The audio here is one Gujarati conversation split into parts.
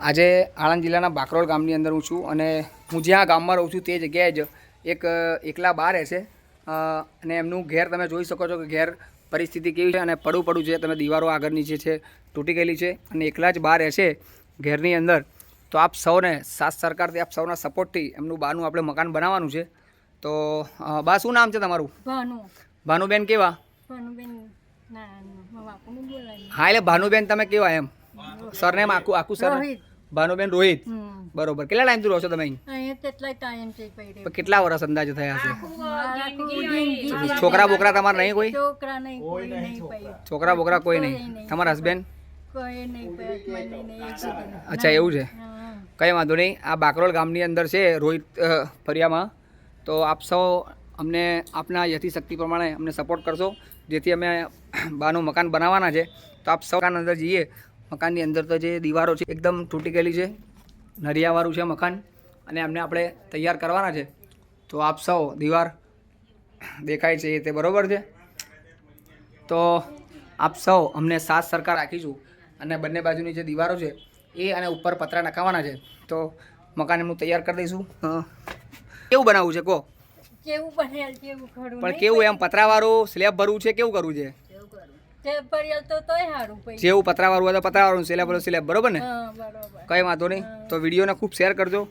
આજે આણંદ જિલ્લાના બાકરોલ ગામની અંદર હું છું અને હું જ્યાં ગામમાં રહું છું તે જગ્યાએ જ એક એકલા બા રહે છે. અને એમનું ઘેર તમે જોઈ શકો છો કે ઘેર પરિસ્થિતિ કેવી છે અને પડું પડું છે. તમે દીવારો આગળની જે છે તૂટી ગયેલી છે અને એકલા જ બા રહે છે ઘેરની અંદર. તો આપ સૌને સાત સરકારથી આપ સૌના સપોર્ટથી એમનું બાનું આપણે મકાન બનાવવાનું છે. તો બા શું નામ છે તમારું? ભાનુ. ભાનુબેન કેવા? ભાનુબેન હા એટલે ભાનુબેન તમે કેવા એમ? સરનેમ આખું આખું સર? ભાનુબેન રોહિત. બરોબર. કેટલા ટાઈમથી રહો છો તમે અહીં? ટાઈમ છે કેટલા વર્ષ અંદાજે થયા હશે? છોકરા બોકરા તમારે નહીં કોઈ? છોકરા નહીં કોઈ નહીં પડ્યું છોકરા. બોકરા કોઈ નહીં. તમારા હસબેન્ડ અચ્છા એવું છે? કંઈ વાંધો નહીં. આ બાકરોલ ગામની અંદર છે રોહિત ફરિયામાં. તો આપ સૌ અમને આપના યથિશક્તિ પ્રમાણે અમને સપોર્ટ કરશો. જેથી અમે બાનું મકાન બનાવવાના છે. તો આપ સૌ અંદર જઈએ. મકાનની અંદર તો જે દીવારો છે એકદમ તૂટી ગયેલી છે. નરિયાવાળું છે મકાન અને એમને આપણે તૈયાર કરવાના છે. તો આપ સૌ દીવાર દેખાય છે તે બરાબર છે? તો આપ સૌ અમને સાથ સરકાર રાખીશું અને બંને બાજુની જે દીવારો છે એ અને ઉપર પતરા નખાવાના છે. તો મકાન એમનું તૈયાર કરી દઈશું. કેવું બનાવવું છે કહો? કેવું પણ કેવું એમ પતરાવાળું સ્લેબ ભરવું છે કેવું કરવું છે? જેવું પતરાવાળું હોય તો પતરાવાળું સિલેબ સ્લેબ બરોબર ને? કઈ વાંધો નહીં. તો વિડીયોને ખૂબ શેર કરજો.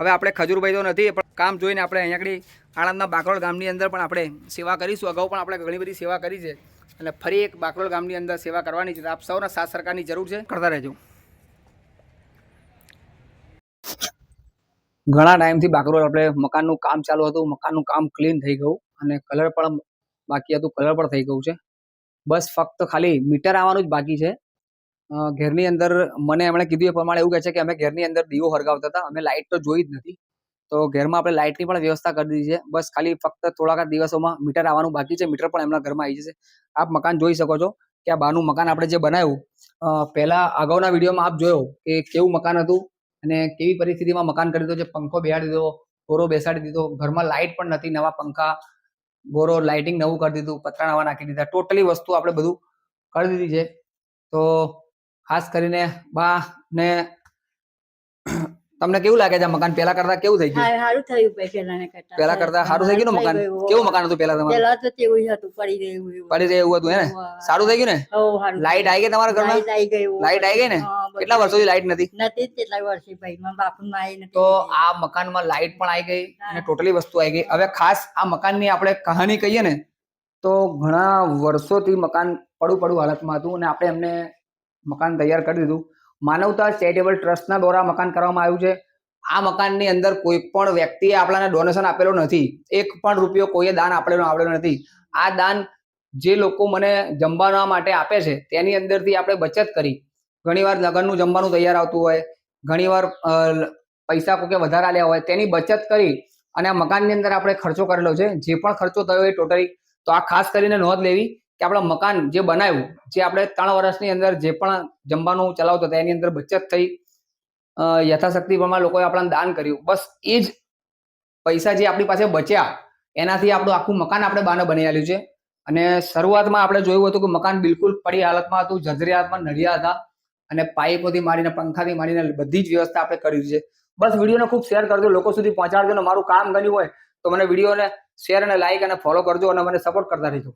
હવે આપણે ખજૂરભાઈ તો નથી પણ કામ જોઈને આપણે અહીંયા આગળ આણંદના બાકરોલ ગામની અંદર પણ આપણે સેવા કરીશું. અગાઉ પણ આપણે ઘણી બધી સેવા કરી છે. અને ફરી એક બાકરોલ ગામની અંદર સેવા કરવાની છે. તો આપ સૌના સાથ સરકારની જરૂર છે. કરતા રહેજો. ઘણા ટાઈમથી બાકરોલ આપણે મકાનનું કામ ચાલુ હતું. મકાનનું કામ ક્લીન થઈ ગયું. અને કલર પણ બાકી હતું. કલર પણ થઈ ગયું છે. બસ ફક્ત ખાલી મીટર આવવાનું જ બાકી છે. ઘેરની અંદર મને એમણે કીધું એ પ્રમાણે એવું કહે છે કે અમે ઘેરની અંદર દીવો હરગાવતા હતા, અમે લાઇટ તો જોઈ જ નથી. તો ઘરમાં આપણે લાઇટની પણ વ્યવસ્થા કરી દીધી છે. બસ ખાલી ફક્ત થોડાક દિવસોમાં મીટર આવવાનું બાકી છે. મીટર પણ એમના ઘરમાં આવી જશે. આપ મકાન જોઈ શકો છો કે આ બાનું મકાન આપણે જે બનાવ્યું પહેલા અગાઉના વિડીયોમાં આપ જોયો કે કેવું મકાન હતું અને કેવી પરિસ્થિતિમાં મકાન કરી દીધો. છે પંખો બેસાડી દીધો ગોરો બેસાડી દીધો. ઘરમાં લાઇટ પણ નથી, નવા પંખા ગોરો લાઇટિંગ નવું કરી દીધું પતરા નવા નાખી દીધા ટોટલી વસ્તુ આપણે બધું કરી દીધી છે. તો ખાસ કરીને બા ને તમને કેવું લાગે છે મકાન પેલા કરતા કેવું થઈ ગયું? સારું થયું પેલા કરતા. પેલા કરતા સારું થઈ ગયું ને મકાન? કેવું મકાન હતું પેલા તમારું? પેલા તો તેવું હતું પડી રહ્યું એવું. પડી રહ્યું હતું હે ને? સારું થઈ ગયું ને? લાઈટ આવી ગઈ તમારા ઘરમાં? લાઈટ આવી ગઈ લાઈટ આવી ગઈ ને. કેટલા વર્ષોથી લાઈટ નથી? નથી કેટલા વર્ષે ભાઈ. માં બાપુ માં નથી તો આ મકાનમાં લાઈટ પણ આવી ગઈ અને ટોટલી વસ્તુ આવી ગઈ. હવે ખાસ આ મકાનની આપણે કહાની કહીએ ને તો ઘણા વર્ષોથી મકાન પડું પડું હાલતમાં હતું અને આપણે એમને મકાન તૈયાર કરી દીધું. માનવતા ચેરિટેબલ ટ્રસ્ટના દ્વારા મકાન કરવામાં આવ્યું છે. આ મકાનની અંદર કોઈ પણ વ્યક્તિએ આપણાને ડોનેશન આપેલો નથી. એક પણ રૂપિયો કોઈએ દાન આપેલો આવડેલો નથી. આ દાન જે લોકો મને જમવાના માટે આપે છે તેની અંદરથી આપણે બચત કરી. ઘણીવાર લગ્નનું જમવાનું તૈયાર આવતું હોય, ઘણીવાર પૈસા કોકે વધારે આલ્યા હોય, તેની બચત કરી અને આ મકાનની અંદર આપણે ખર્ચો કરેલો છે, જે પણ ખર્ચો થયો એ ટોટલી, તો આ ખાસ કરીને નોંધ લેવી કે આપણા મકાન જે બનાવ્યું, જે આપણે ત્રણ વર્ષની અંદર જે પણ જમવાનું ચલાવતો હતો, એની અંદર બચત થઈ યથાશક્તિ પ્રમાણે લોકોએ આપણને દાન કર્યું. બસ એ જ પૈસા જે આપણી પાસે બચ્યા, એનાથી આપણું આખું મકાન આપણે બાને બની આવ્યું છે. અને શરૂઆતમાં આપણે જોયું હતું કે મકાન બિલકુલ પડી હાલતમાં હતું જજરિયાતમાં નડિયા હતા. અને પાઇપોથી માંડીને, પંખાથી માંડીને બધી જ વ્યવસ્થા આપણે કરી છે. બસ વિડીયોને ખૂબ શેર કરજો. લોકો સુધી પહોંચાડજો અને મારું કામ ગણ્યું હોય તો મને વિડીયોને શેર અને લાઇક અને ફોલો કરજો અને મને સપોર્ટ કરતા રહેજો.